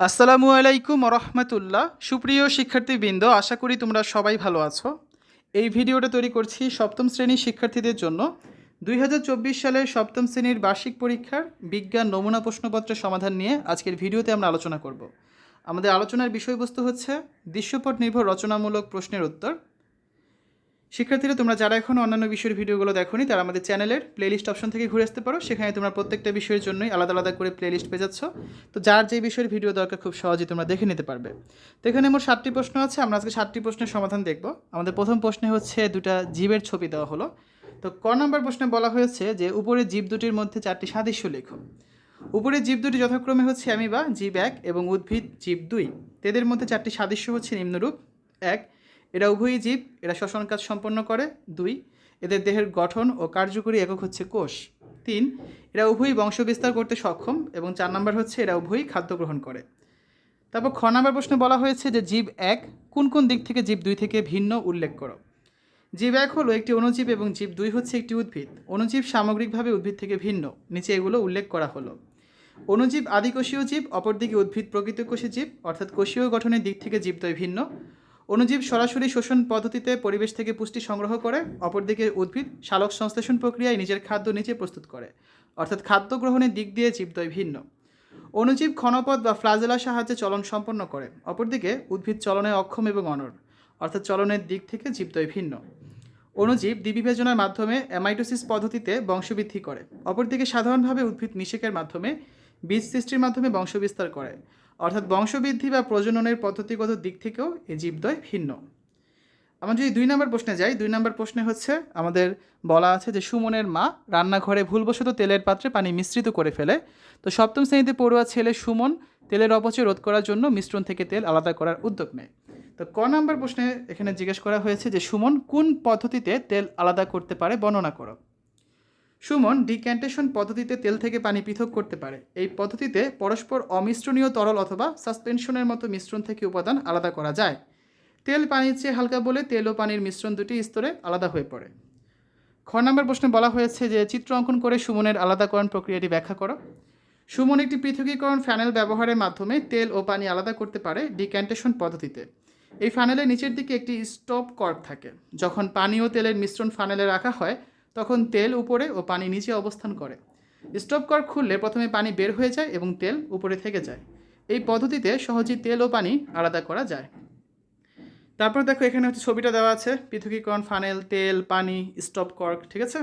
আসসালামু আলাইকুম রহমতুল্লাহ সুপ্রিয় শিক্ষার্থীবৃন্দ, আশা করি তোমরা সবাই ভালো আছো। এই ভিডিওটা তৈরি করছি সপ্তম শ্রেণির শিক্ষার্থীদের জন্য। দুই হাজার চব্বিশ সালের সপ্তম শ্রেণির বার্ষিক পরীক্ষার বিজ্ঞান নমুনা প্রশ্নপত্রের সমাধান নিয়ে আজকের ভিডিওতে আমরা আলোচনা করব। আমাদের আলোচনার বিষয়বস্তু হচ্ছে দৃশ্যপট নির্ভর রচনামূলক প্রশ্নের উত্তর। শিক্ষার্থীরা, তোমরা যারা এখন অন্যান্য বিষয়ের ভিডিওগুলো দেখোনি, তারা আমাদের চ্যানেলের প্লেলিস্ট অপশন থেকে ঘুরে আসতে পারো। সেখানে তোমরা প্রত্যেকটা বিষয়ের জন্যই আলাদা আলাদা করে প্লেলিস্ট পেয়ে যাচ্ছ। তো যার যে বিষয়ের ভিডিও দরকার, খুব সহজেই তোমরা দেখে নিতে পারবে। তো এখানে মোট সাতটি প্রশ্ন আছে। আমরা আজকে সাতটি প্রশ্নের সমাধান দেখব। আমাদের প্রথম প্রশ্নে হচ্ছে, দুটা জীবের ছবি দেওয়া হলো। তো ক নম্বর প্রশ্নে বলা হয়েছে যে উপরে জীব দুটির মধ্যে চারটি সাদৃশ্য লেখো। উপরে জীব দুটি যথাক্রমে হচ্ছে অ্যামিবা, জীব এক এবং উদ্ভিদ জীব দুই। এদের মধ্যে চারটি সাদৃশ্য হচ্ছে নিম্নরূপ। এক এরা উভয়ই জীব, এরা শ্বসন কাজ সম্পন্ন করে। দুই, এদের দেহের গঠন ও কার্যকরী একক হচ্ছে কোষ। তিন, এরা উভয়ই বংশবিস্তার করতে সক্ষম এবং চার নম্বর হচ্ছে এরা উভয়ই খাদ্য গ্রহণ করে। তারপর খ নম্বর প্রশ্নে বলা হয়েছে যে জীব এক, কোন কোন দিক থেকে জীব দুই থেকে ভিন্ন উল্লেখ করো? জীব এক হলো একটি অণুজীব এবং জীব দুই হচ্ছে একটি উদ্ভিদ। অণুজীব সামগ্রিকভাবে উদ্ভিদ থেকে ভিন্ন, নিচে এগুলো উল্লেখ করা হলো। অণুজীব আদিকোষীয় জীব, অপরদিকে উদ্ভিদ প্রকৃতকোষী জীব, অর্থাৎ কোষীয় গঠনের দিক থেকে জীবদ্বয় ভিন্ন। অণুজীব সরাসরি শোষণ পদ্ধতিতে পরিবেশ থেকে পুষ্টি সংগ্রহ করে, অপরদিকে উদ্ভিদ সালোক সংশ্লেষণ প্রক্রিয়ায় নিজের খাদ্য নিচে প্রস্তুত করে। অর্থাৎ খাদ্য গ্রহণের দিক দিয়ে জীবদ্বয় ভিন্ন। অণুজীব ক্ষণপদ বা ফ্লাজেলার সাহায্যে চলন সম্পন্ন করে, অপরদিকে উদ্ভিদ চলনে অক্ষম এবং অনর অর্থাৎ চলনের দিক থেকে জীবদ্বয় ভিন্ন। অণুজীব দ্বিবিভাজনের মাধ্যমে অ্যামাইটোসিস পদ্ধতিতে বংশবৃদ্ধি করে, অপরদিকে সাধারণভাবে উদ্ভিদ নিষেকের মাধ্যমে বীজ সৃষ্টির মাধ্যমে বংশবিস্তার করে। অর্থাৎ বংশবৃদ্ধি বা প্রজননের পদ্ধতিগত দিক থেকেও এই জীবদ্বয় ভিন্ন। আমরা যদি দুই নম্বর প্রশ্নে যাই, দুই নম্বর প্রশ্নে হচ্ছে, আমাদের বলা আছে যে সুমনের মা রান্নাঘরে ভুলবশত তেলের পাত্রে পানি মিশ্রিত করে ফেলে। তো সপ্তম শ্রেণীতে পড়ুয়া ছেলে সুমন তেলের অপচয় রোধ করার জন্য মিশ্রণ থেকে তেল আলাদা করার উদ্যোগ নেয়। তো ক নম্বর প্রশ্নে এখানে জিজ্ঞেস করা হয়েছে যে সুমন কোন পদ্ধতিতে তেল আলাদা করতে পারে বর্ণনা করো। সুমন ডিক্যান্টেশন পদ্ধতিতে তেল থেকে পানি পৃথক করতে পারে। এই পদ্ধতিতে পরস্পর অমিশ্রণীয় তরল অথবা সাসপেনশনের মতো মিশ্রণ থেকে উপাদান আলাদা করা যায়। তেল পানির চেয়ে হালকা বলে তেল ও পানির মিশ্রণ দুটি স্তরে আলাদা হয়ে পড়ে। খ নম্বর প্রশ্নে বলা হয়েছে যে, চিত্র অঙ্কন করে সুমনের আলাদাকরণ প্রক্রিয়াটি ব্যাখ্যা করো। সুমন একটি পৃথকীকরণ ফ্যানেল ব্যবহারের মাধ্যমে তেল ও পানি আলাদা করতে পারে ডিক্যান্টেশন পদ্ধতিতে। এই ফানেলের নিচের দিকে একটি স্টপ কর্ক থাকে। যখন পানি ও তেলের মিশ্রণ ফানেলে রাখা হয় তখন তেল উপরে ও পানি নিচে অবস্থান করে। স্টপ কর্ক খুললে প্রথমে পানি বের হয়ে যায় এবং তেল উপরে থেকে যায়। এই পদ্ধতিতে সহজেই তেল ও পানি আলাদা করা যায়। তারপর দেখো এখানে হচ্ছে ছবিটা দেওয়া আছে, পৃথকীকরণ ফানেল তেল, পানি স্টপ কর্ক ঠিক আছে?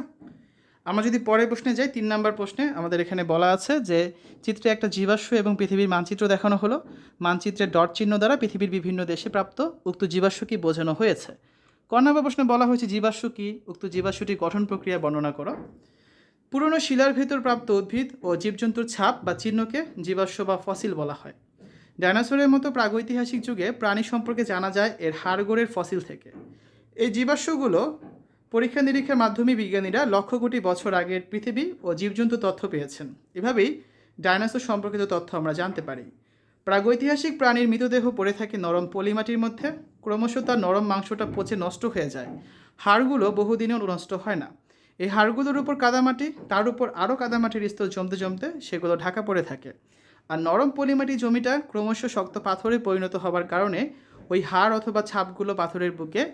আমরা যদি পরের প্রশ্নে যাই, তিন নাম্বার প্রশ্নে আমাদের এখানে বলা আছে যে, চিত্রে একটা জীবাশ্ম এবং পৃথিবীর মানচিত্র দেখানো হলো। মানচিত্রের ডট চিহ্ন দ্বারা পৃথিবীর বিভিন্ন দেশে প্রাপ্ত উক্ত জীবাশ্ম কি বোঝানো হয়েছে। ক নম্বর প্রশ্নে বলা হয়েছে, জীবাশ্ম কি? উক্ত জীবাশ্মটির গঠন প্রক্রিয়া বর্ণনা করো। পুরনো শিলার ভেতর প্রাপ্ত উদ্ভিদ ও জীবজন্তুর ছাপ বা চিহ্নকে জীবাশ্ম বা ফসিল বলা হয়। ডাইনোসরের মতো প্রাগৈতিহাসিক যুগে প্রাণী সম্পর্কে জানা যায় এর হাড়গোড়ের ফসিল থেকে। এই জীবাশ্মগুলো পরীক্ষা নিরীক্ষার মাধ্যমে বিজ্ঞানীরা লক্ষ কোটি বছর আগের পৃথিবী ও জীবজন্তু তথ্য পেয়েছেন। এভাবেই ডাইনোসর সম্পর্কিত তথ্য আমরা জানতে পারি। প্রাগৈতিহাসিক প্রাণীর মৃতদেহ পড়ে থাকে নরম পলিমাটির মধ্যে। ক্রমশ তার নরম মাংসটা পচে নষ্ট হয়ে যায়। হাড়গুলো বহুদিনেও নষ্ট হয় না। এই হাড়গুলোর উপর কাদামাটি, তার উপর আরও কাদামাটির স্তর জমতে জমতে সেগুলো ঢাকা পড়ে থাকে। আর নরম পলিমাটি জমিটা ক্রমশ শক্ত পাথরে পরিণত হবার কারণে ওই হাড় অথবা ছাপগুলো পাথরের বুকে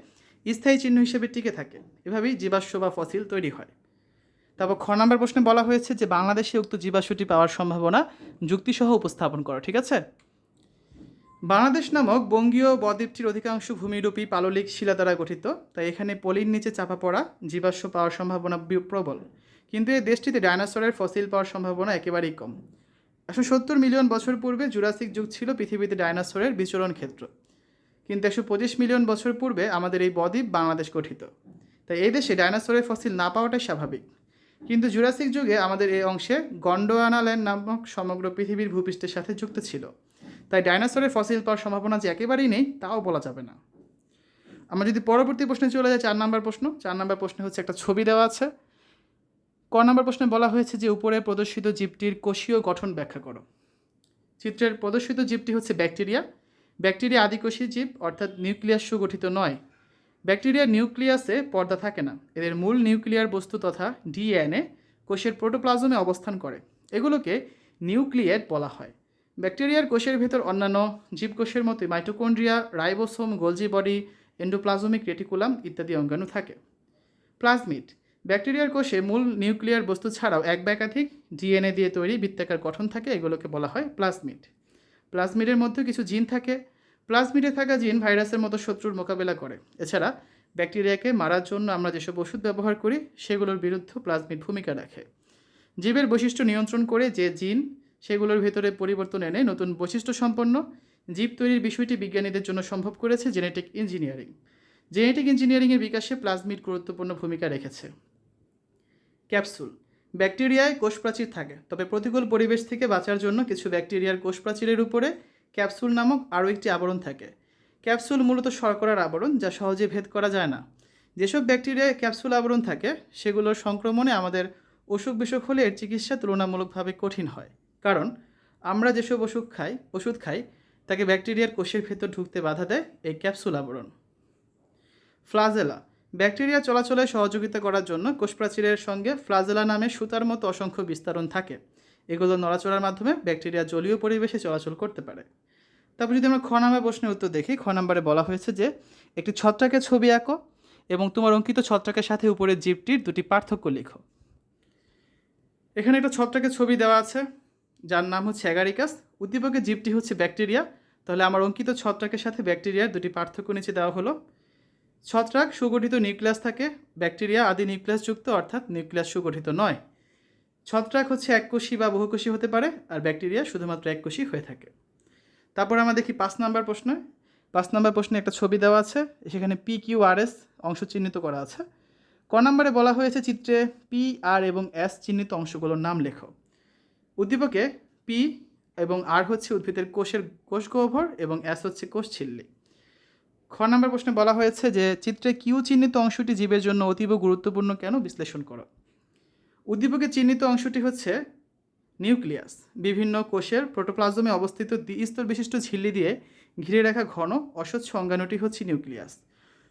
স্থায়ী চিহ্ন হিসেবে টিকে থাকে। এভাবেই জীবাশ্ম বা ফসিল তৈরি হয়। তারপর খ নম্বর প্রশ্নে বলা হয়েছে যে, বাংলাদেশে উক্ত জীবাশ্মটি পাওয়ার সম্ভাবনা যুক্তিসহ উপস্থাপন করো, ঠিক আছে? বাংলাদেশ নামক বঙ্গীয় বদ্বীপটির অধিকাংশ ভূমিরূপী পাললিক শিলা দ্বারা গঠিত, তাই এখানে পলির নিচে চাপা পড়া জীবাশ্ম পাওয়ার সম্ভাবনা প্রবল। কিন্তু এই দেশটিতে ডাইনোসরের ফসিল পাওয়ার সম্ভাবনা একেবারেই কম। একশো সত্তর মিলিয়ন বছর পূর্বে জুরাসিক যুগ ছিল পৃথিবীতে ডাইনোসরের বিচরণ ক্ষেত্র। কিন্তু একশো পঁচিশ মিলিয়ন বছর পূর্বে আমাদের এই বদ্বীপ বাংলাদেশ গঠিত। তাই এই দেশে ডাইনোসরের ফসিল না পাওয়াটাই স্বাভাবিক। কিন্তু জুরাসিক যুগে আমাদের এই অংশে গন্ডোয়ানা ল্যান্ড নামক সমগ্র পৃথিবীর ভূপৃষ্ঠের সাথে যুক্ত ছিল। তাই ডাইনোসরের ফসিল পাওয়ার সম্ভাবনা যে একেবারেই নেই, তাও বলা যাবে না। আমরা যদি পরবর্তী প্রশ্নে চলে যাই, চার নম্বর প্রশ্ন। চার নম্বর প্রশ্নে হচ্ছে একটা ছবি দেওয়া আছে। ক নম্বর প্রশ্নে বলা হয়েছে যে উপরে প্রদর্শিত জীবটির কোষীয় গঠন ব্যাখ্যা করো। চিত্রের প্রদর্শিত জীবটি হচ্ছে ব্যাকটেরিয়া। ব্যাকটেরিয়া আদিকোষী জীব, অর্থাৎ নিউক্লিয়াস সুগঠিত নয়। ব্যাকটেরিয়ার নিউক্লিয়াসে পর্দা থাকে না। এদের মূল নিউক্লিয়ার বস্তু তথা ডিএনএ কোষের প্রোটোপ্লাজমে অবস্থান করে। এগুলোকে নিউক্লিয়েট বলা হয়। ব্যাকটেরিয়ার কোষের ভেতর অন্যান্য জীবকোষের মতো mitochondria, ribosome, Golgi body, endoplasmic reticulum ইত্যাদি অঙ্গাণু থাকে। প্লাজমিড, ব্যাকটেরিয়ার কোষে মূল নিউক্লিয়ার বস্তু ছাড়াও এক বা একাধিক ডিএনএ দিয়ে তৈরি বৃত্তাকার গঠন থাকে, এগুলোকে বলা হয় প্লাজমিড। প্লাজমিডের মধ্যে কিছু জিন থাকে। প্লাজমিডে থাকা জিন ভাইরাসের মতো শত্রুর মোকাবেলা করে। এছাড়া ব্যাকটেরিয়াকে মারার জন্য আমরা যেসব ওষুধ ব্যবহার করি, সেগুলোর বিরুদ্ধে প্লাজমিড ভূমিকা রাখে। জীবের বৈশিষ্ট্য নিয়ন্ত্রণ করে যে জিন সেগুলোর ভেতরে পরিবর্তন এনে নতুন বৈশিষ্ট্য সম্পন্ন জীব তৈরির বিষয়টি বিজ্ঞানীদের জন্য সম্ভব করেছে জেনেটিক ইঞ্জিনিয়ারিং জেনেটিক ইঞ্জিনিয়ারিংয়ের বিকাশে প্লাজমিড গুরুত্বপূর্ণ ভূমিকা রেখেছে। ক্যাপসুল ব্যাকটেরিয়ায় কোষপ্রাচীর থাকে, তবে প্রতিকূল পরিবেশ থেকে বাঁচার জন্য কিছু ব্যাকটেরিয়ার কোষপ্রাচীরের উপরে ক্যাপসুল নামক আরও একটি আবরণ থাকে। ক্যাপসুল মূলত শর্করার আবরণ, যা সহজে ভেদ করা যায় না। যেসব ব্যাকটেরিয়ায় ক্যাপসুল আবরণ থাকে, সেগুলোর সংক্রমণে আমাদের অসুখ বিসুখ হলে এর চিকিৎসা তুলনামূলকভাবে কঠিন হয়। কারণ আমরা যেসব ওষুধ খাই ওষুধ খাই, তাকে ব্যাকটেরিয়ার কোষের ভেতর ঢুকতে বাধা দেয় এই ক্যাপসুল আবরণ। ফ্লাজেলা, ব্যাকটেরিয়া চলাচলে সহযোগিতা করার জন্য কোষপ্রাচীরের সঙ্গে ফ্লাজেলা নামে সুতার মতো অসংখ্য বিস্তারণ থাকে। এগুলো নড়াচড়ার মাধ্যমে ব্যাকটেরিয়া জলীয় পরিবেশে চলাচল করতে পারে। তারপর যদি আমরা খ প্রশ্নের উত্তর দেখি, খ নাম্বারে বলা হয়েছে যে, একটি ছত্রাকের ছবি আঁকো এবং তোমার অঙ্কিত ছত্রাকের সাথে উপরের জীবটির দুটি পার্থক্য লিখো। এখানে একটা ছত্রাকের ছবি দেওয়া আছে। যার নাম হচ্ছে অ্যাগারিকাস। উদ্দীপকের জীবটি হচ্ছে ব্যাকটেরিয়া। তাহলে আমার অঙ্কিত ছত্রাকের সাথে ব্যাকটেরিয়ার দুটি পার্থক্য নিচে দেওয়া হলো। ছত্রাক সুগঠিত নিউক্লিয়াস থাকে, ব্যাকটেরিয়া আদি নিউক্লিয়াসযুক্ত অর্থাৎ নিউক্লিয়াস সুগঠিত নয়। ছত্রাক হচ্ছে এককোষী বা বহুকোষী হতে পারে, আর ব্যাকটেরিয়া শুধুমাত্র এককোষী হয়ে থাকে। তারপর আমরা দেখি পাঁচ নাম্বার প্রশ্নে। পাঁচ নাম্বার প্রশ্নে একটা ছবি দেওয়া আছে, সেখানে পি কিউ আর এস অংশ চিহ্নিত করা আছে। ক নম্বরে বলা হয়েছে চিত্রে পি আর এবং এস চিহ্নিত অংশগুলোর নাম লেখো। উদ্দীপকে পি এবং আর হচ্ছে উদ্ভিদের কোষের কোষ গহ্বর এবং এস হচ্ছে কোষ ছিল্লি। খ নম্বর প্রশ্নে বলা হয়েছে যে, চিত্রে কিউ চিহ্নিত অংশটি জীবের জন্য অতীব গুরুত্বপূর্ণ কেন? বিশ্লেষণ করো। উদ্দীপকে চিহ্নিত অংশটি হচ্ছে নিউক্লিয়াস। বিভিন্ন কোষের প্রোটোপ্লাজমে অবস্থিত দ্বিস্তর বিশিষ্ট ঝিল্লি দিয়ে ঘিরে রাখা ঘন, অস্বচ্ছ অঙ্গাণুটি হচ্ছে নিউক্লিয়াস।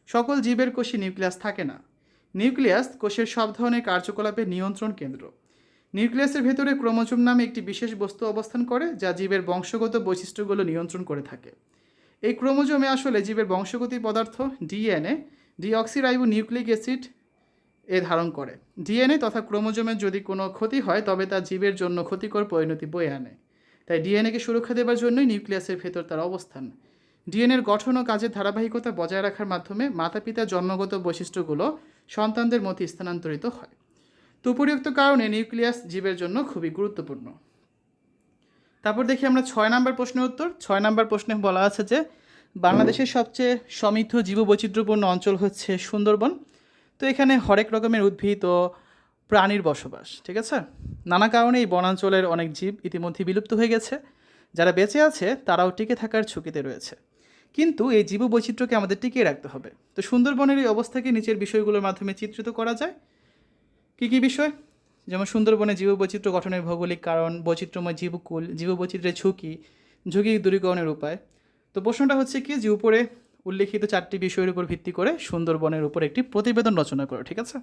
সকল জীবের কোষে নিউক্লিয়াস থাকে না। নিউক্লিয়াস কোষের সব ধরনের কার্যকলাপের নিয়ন্ত্রণ কেন্দ্র। নিউক্লিয়াসের ভেতরে ক্রোমোজোম নামে একটি বিশেষ বস্তু অবস্থান করে, যা জীবের বংশগত বৈশিষ্ট্যগুলো নিয়ন্ত্রণ করে থাকে। এই ক্রোমোজোমে আসলে জীবের বংশগতি পদার্থ, ডিএনএ, ডিঅক্সিরাইবো নিউক্লিক অ্যাসিড এ ধারণ করে। ডিএনএ তথা ক্রোমোজোমের যদি কোনো ক্ষতি হয়, তবে তা জীবের জন্য ক্ষতিকর পরিণতি বয়ে আনে। তাই ডিএনএকে সুরক্ষা দেবার জন্যই নিউক্লিয়াসের ভেতর তার অবস্থান। ডিএনএর গঠন ও কাজের ধারাবাহিকতা বজায় রাখার মাধ্যমে মাতা পিতার জন্মগত বৈশিষ্ট্যগুলো সন্তানদের মধ্যে স্থানান্তরিত হয়। তো উপরিউক্ত কারণে নিউক্লিয়াস জীবের জন্য খুবই গুরুত্বপূর্ণ। তারপর দেখি আমরা ছয় নম্বর প্রশ্নের উত্তর। ছয় নম্বর প্রশ্নে বলা আছে যে, বাংলাদেশের সবচেয়ে সমৃদ্ধ জীববৈচিত্র্যপূর্ণ অঞ্চল হচ্ছে সুন্দরবন। তো এখানে হরেক রকমের উদ্ভিদ ও প্রাণীর বসবাস, ঠিক আছে? নানা কারণে এই বনাঞ্চলের অনেক জীব ইতিমধ্যে বিলুপ্ত হয়ে গেছে। যারা বেঁচে আছে, তারাও টিকে থাকার ঝুঁকিতে রয়েছে। কিন্তু এই জীববৈচিত্র্যকে আমাদের টিকিয়ে রাখতে হবে। তো সুন্দরবনের এই অবস্থাকে নিচের বিষয়গুলোর মাধ্যমে চিত্রিত করা যায়। কী কী বিষয়? যেমন সুন্দরবনে জীববৈচিত্র্য গঠনের ভৌগোলিক কারণ, বৈচিত্র্যময় জীবকুল জীববৈচিত্র্যের ঝুঁকি ঝুঁকি দূরীকরণের উপায়। তো প্রশ্নটা হচ্ছে কি, যে উপরে উল্লেখিত চারটি বিষয়ের উপর ভিত্তি করে সুন্দরবনের উপর একটি প্রতিবেদন রচনা করো, ঠিক আছে?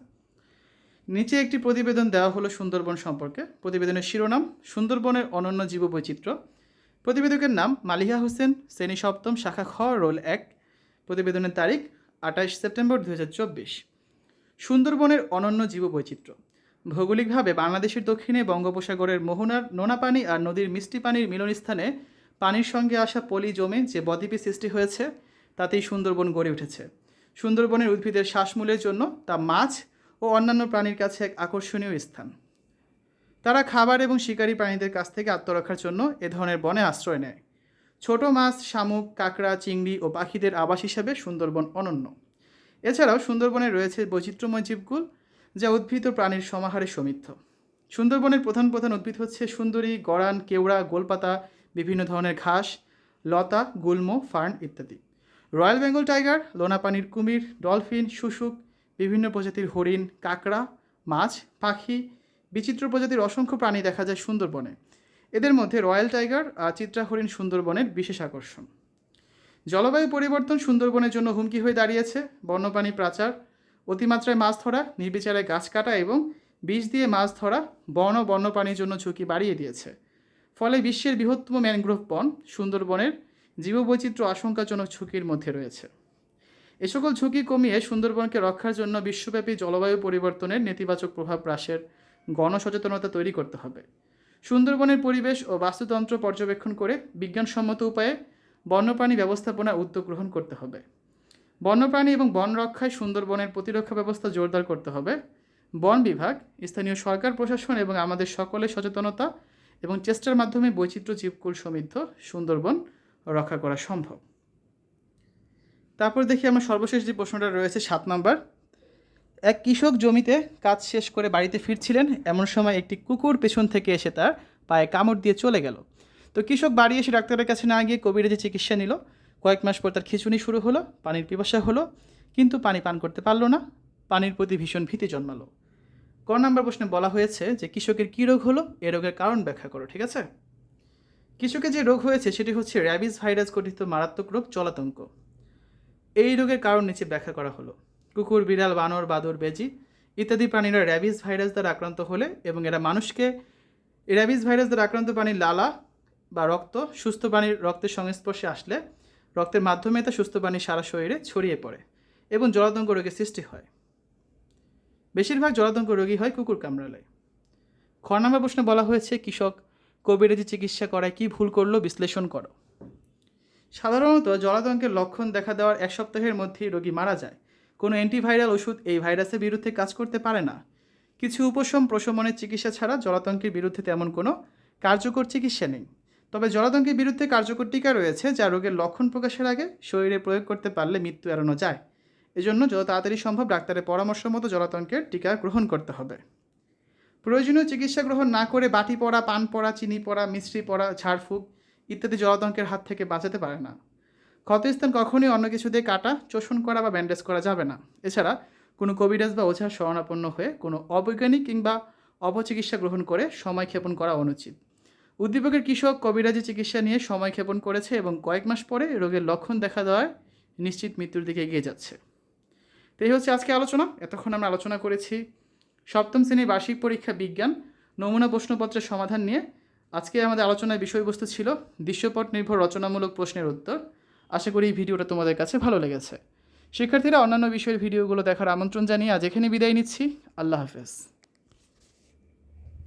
নিচে একটি প্রতিবেদন দেওয়া হলো সুন্দরবন সম্পর্কে। প্রতিবেদনের শিরোনাম, সুন্দরবনের অনন্য জীববৈচিত্র্য। প্রতিবেদকের নাম মালিহা হোসেন, শ্রেণি সপ্তম শাখা খ, রোল এক। প্রতিবেদনের তারিখ আঠাশ সেপ্টেম্বর দু হাজার চব্বিশ। সুন্দরবনের অনন্য জীববৈচিত্র্য। ভৌগোলিকভাবে বাংলাদেশের দক্ষিণে বঙ্গোপসাগরের মোহনার নোনা পানি আর নদীর মিষ্টি পানির মিলনস্থানে পানির সঙ্গে আসা পলি জমে যে বদ্বীপে সৃষ্টি হয়েছে, তাতেই সুন্দরবন গড়ে উঠেছে। সুন্দরবনের উদ্ভিদের শ্বাসমূলের জন্য তা মাছ ও অন্যান্য প্রাণীর কাছে এক আকর্ষণীয় স্থান। তারা খাবার এবং শিকারী প্রাণীদের কাছ থেকে আত্মরক্ষার জন্য এ ধরনের বনে আশ্রয় নেয়। ছোট মাছ, শামুক, কাঁকড়া, চিংড়ি ও পাখিদের আবাস হিসাবে সুন্দরবন অনন্য। এছাড়াও সুন্দরবনে রয়েছে বৈচিত্র্যময় জীবকুল যা উদ্ভিদ ও প্রাণীর সমাহারে সমৃদ্ধ। সুন্দরবনের প্রধান প্রধান উদ্ভিদ হচ্ছে সুন্দরী, গড়ান, কেওড়া, গোলপাতা, বিভিন্ন ধরনের ঘাস, লতা, গুল্ম, ফার্ন ইত্যাদি। রয়্যাল বেঙ্গল টাইগার, লোনাপানির কুমির, ডলফিন, শুশুক, বিভিন্ন প্রজাতির হরিণ, কাঁকড়া, মাছ, পাখি, বিচিত্র প্রজাতির অসংখ্য প্রাণী দেখা যায় সুন্দরবনে। এদের মধ্যে রয়্যাল টাইগার আর চিত্রা হরিণ সুন্দরবনের বিশেষ আকর্ষণ। জলবায়ু পরিবর্তন সুন্দরবনের জন্য হুমকি হয়ে দাঁড়িয়েছে। বন্যপ্রাণী প্রাচার অতিমাত্রায় মাছ ধরা, নির্বিচারে গাছ কাটা এবং বিষ দিয়ে মাছ ধরা বন ও বন্যপ্রাণীর জন্য ঝুঁকি বাড়িয়ে দিয়েছে। ফলে বিশ্বের বৃহত্তম ম্যানগ্রোভ বন সুন্দরবনের জীববৈচিত্র্য আশঙ্কাজনক ঝুঁকির মধ্যে রয়েছে। এ সকল ঝুঁকি কমিয়ে সুন্দরবনকে রক্ষার জন্য বিশ্বব্যাপী জলবায়ু পরিবর্তনের নেতিবাচক প্রভাব হ্রাসের গণসচেতনতা তৈরি করতে হবে। সুন্দরবনের পরিবেশ ও বাস্তুতন্ত্র পর্যবেক্ষণ করে বিজ্ঞানসম্মত উপায়ে বন্যপ্রাণী ব্যবস্থাপনা উদ্যোগ গ্রহণ করতে হবে। বন্যপ্রাণী এবং বন রক্ষায় সুন্দরবনের প্রতিরক্ষা ব্যবস্থা জোরদার করতে হবে। বন বিভাগ, স্থানীয় সরকার, প্রশাসন এবং আমাদের সকলের সচেতনতা এবং চেষ্টার মাধ্যমে বৈচিত্র্য জীবকুল সমৃদ্ধ সুন্দরবন রক্ষা করা সম্ভব। তারপর দেখি আমার সর্বশেষ যে প্রশ্নটা রয়েছে সাত নম্বর। এক কৃষক জমিতে কাজ শেষ করে বাড়িতে ফিরছিলেন, এমন সময় একটি কুকুর পেছন থেকে এসে তার পায়ে কামড় দিয়ে চলে গেল। তো কৃষক বাড়ি এসে ডাক্তারের কাছে না গিয়ে কবিরাজি চিকিৎসা নিল, কয়েক মাস পর তার খিঁচুনি শুরু হলো, পানির পিপাসা হলো, কিন্তু পানি পান করতে পারল না, পানির প্রতি ভীষণ ভীতি জন্মালো। ক নম্বর প্রশ্নে বলা হয়েছে যে কৃষকের কী রোগ হলো, এ রোগের কারণ ব্যাখ্যা করো, ঠিক আছে? কৃষকের যে রোগ হয়েছে সেটি হচ্ছে র্যাবিস ভাইরাস গঠিত মারাত্মক রোগ জলাতঙ্ক। এই রোগের কারণ নিচে ব্যাখ্যা করা হলো। কুকুর, বিড়াল, বানর, বাদর, বেজি ইত্যাদি প্রাণীরা র্যাবিস ভাইরাস দ্বারা আক্রান্ত হলে এবং এরা মানুষকে, র্যাবিস ভাইরাস দ্বারা আক্রান্ত প্রাণীর লালা বা রক্ত, সুস্থ প্রাণীর রক্তের সংস্পর্শে আসলে রক্তের মাধ্যমে তা সুস্থ প্রাণীর সারা শরীরে ছড়িয়ে পড়ে এবং জলাতঙ্ক রোগের সৃষ্টি হয়। বেশিরভাগ জলাতঙ্ক রোগী হয় কুকুর কামড়ালে। খ নম্বর প্রশ্নে বলা হয়েছে, কৃষক কবিরাজি চিকিৎসা করায় কী ভুল করল বিশ্লেষণ করো। সাধারণত জলাতঙ্কের লক্ষণ দেখা দেওয়ার এক সপ্তাহের মধ্যেই রোগী মারা যায়। কোনো অ্যান্টিভাইরাল ওষুধ এই ভাইরাসের বিরুদ্ধে কাজ করতে পারে না। কিছু উপশম প্রশমনের চিকিৎসা ছাড়া জলাতঙ্কের বিরুদ্ধে তেমন কোনো কার্যকর চিকিৎসা নেই। তবে জলাতঙ্কের বিরুদ্ধে কার্যকর টিকা রয়েছে যা রোগের লক্ষণ প্রকাশের আগে শরীরে প্রয়োগ করতে পারলে মৃত্যু এড়ানো যায়। এজন্য যত তাড়াতাড়ি সম্ভব ডাক্তারের পরামর্শ মতো জলাতঙ্কের টিকা গ্রহণ করতে হবে। প্রয়োজনীয় চিকিৎসা গ্রহণ না করে বাটি পড়া, পান পড়া, চিনি পড়া মিশ্রি পড়া, ঝাড়ফুঁক ইত্যাদি জলাতঙ্কের হাত থেকে বাঁচাতে পারে না। ক্ষতস্থান কখনোই অন্য কিছু দিয়ে কাটা, চোষণ করা বা ব্যান্ডেজ করা যাবে না। এছাড়া কোনো কবিরাজ বা ওঝার শরণাপন্ন হয়ে কোনো অবৈজ্ঞানিক কিংবা অপচিকিৎসা গ্রহণ করে সময় ক্ষেপণ করা অনুচিত। উদ্দীপকের কৃষক কবিরাজি চিকিৎসা নিয়ে সময় ক্ষেপণ করেছে এবং কয়েক মাস পরে রোগের লক্ষণ দেখা দেওয়ায় নিশ্চিত মৃত্যুর দিকে এগিয়ে যাচ্ছে। তো এই হচ্ছে আজকে আলোচনা। এতক্ষণ আমরা আলোচনা করেছি সপ্তম শ্রেণির বার্ষিক পরীক্ষা বিজ্ঞান, নমুনা প্রশ্নপত্রের সমাধান নিয়ে। আজকে আমাদের আলোচনার বিষয়বস্তু ছিল দৃশ্যপট নির্ভর রচনামূলক প্রশ্নের উত্তর। আশা করি এই ভিডিওটা তোমাদের কাছে ভালো লেগেছে। শিক্ষার্থীরা অন্যান্য বিষয়ের ভিডিওগুলো দেখার আমন্ত্রণ জানিয়ে আজ এখানে বিদায় নিচ্ছি। আল্লাহ হাফেজ।